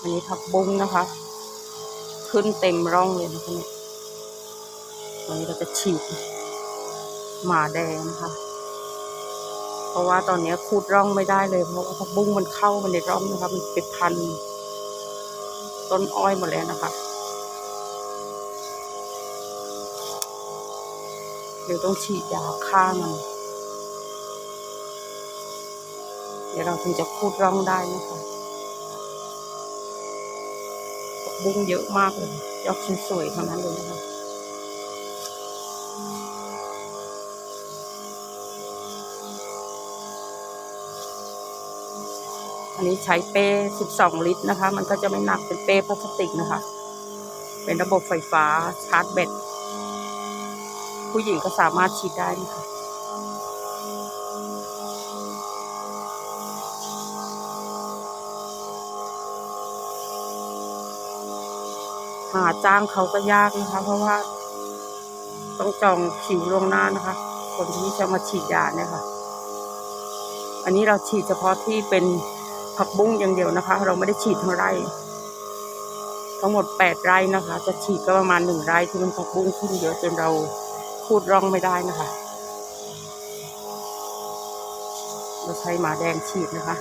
อันนี้ผักบุ้งนะคะ ขึ้นเต็มร่องเลยนะคะเนี่ยวันนี้เราจะฉีดหมาแดงนะคะ เพราะว่าตอนนี้คูดร่องไม่ได้เลยเพราะว่าผักบุ้งมันเข้ามาในร่องนะคะ มันเป็นพันต้นอ้อยหมดแล้วนะคะเดี๋ยวต้องฉีดยาฆ่ามันเดี๋ยวเราถึงจะคูดร่องได้นะคะ บุ้งเยอะมากเลยยอดสวยๆทั้งนั้นเลยนะคะอันนี้ใช้เป้ 12 ลิตรนะคะ มันก็จะไม่หนักเป็นเป้พลาสติกนะคะ เป็นระบบไฟฟ้าชาร์จแบตผู้หญิงก็สามารถฉีดได้นะคะ หาจ้างเขาก็ยากนะคะ เพราะว่า ต้องจองคิวล่วงหน้านะคะ คนที่จะมาฉีดยาเนี่ยค่ะ อันนี้เราฉีดเฉพาะที่เป็นผักบุ้งอย่างเดียวนะคะ เราไม่ได้ฉีดทั้งไร่ ทั้งหมดแปดไร่นะคะ จะฉีดก็ประมาณหนึ่งไร่ที่มันผักบุ้งขึ้นเยอะจนเราพูดร่องไม่ได้นะคะ เราใช้หมาแดงฉีดนะคะ